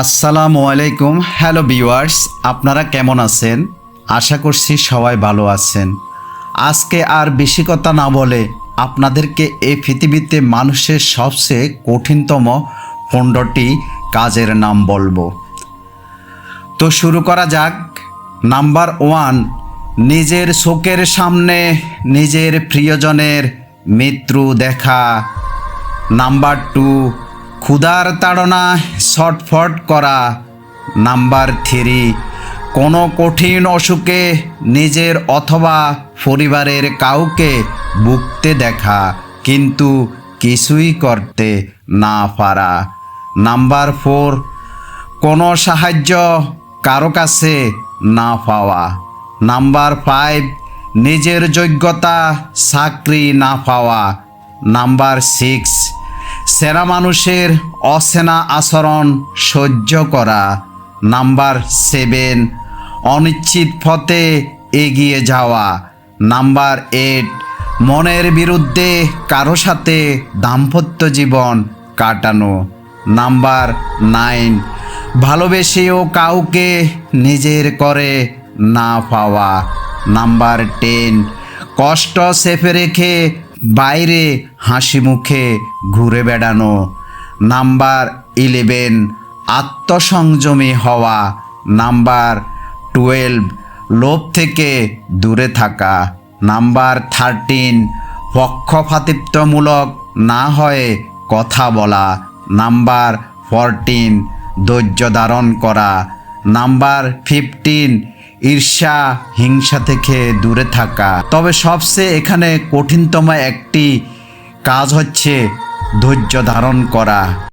আসসালামু আলাইকুম, hello viewers, আপনারা কেমন আছেন? আশা করছি সবাই ভালো আছেন। আজকে আর বেশি কথা না বলে আপনাদেরকে এই পৃথিবীতে মানুষের সবচেয়ে কঠিনতম পণ্যটি কাজের নাম বলব। তো শুরু করা যাক। নাম্বার ওয়ান, নিজের শোকের সামনে নিজের প্রিয়জনের মৃত্যু দেখা। নাম্বার টু ক্ষুধার তাড়না ছটফট করা। নাম্বার থ্রি, কোনো কঠিন অসুখে নিজের অথবা পরিবারের কাউকে ভুগতে দেখা, কিন্তু কিছুই করতে না পারা। নাম্বার ফোর, কোনো সাহায্য কারও কাছে না পাওয়া। নাম্বার ফাইভ, নিজের যোগ্যতা, চাকরি না পাওয়া। নাম্বার সিক্স সেরা মানুষের অসেনা আচরণ সহ্য করা। নাম্বার সেভেন, অনিশ্চিত পথে এগিয়ে যাওয়া। নাম্বার এইট, মনের বিরুদ্ধে কারও সাথে দাম্পত্য জীবন কাটানো। নাম্বার নাইন, ভালোবেসেও কাউকে নিজের করে না পাওয়া। নাম্বার টেন, কষ্ট চেপে রেখে বাইরে হাসি মুখে ঘুরে বেড়ানো। নাম্বার ইলেভেন, আত্মসংযমী হওয়া। নাম্বার টুয়েলভ, লোভ থেকে দূরে থাকা। নাম্বার থার্টিন, পক্ষপাতিত্বমূলক না হয়ে কথা বলা। নাম্বার ফরটিন, ধৈর্য ধারণ করা। নাম্বার ফিফটিন ঈর্ষা, হিংসা থেকে দূরে থাকা। তবে সবচেয়ে এখানে কঠিনতম একটি কাজ হচ্ছে ধৈর্য ধারণ করা।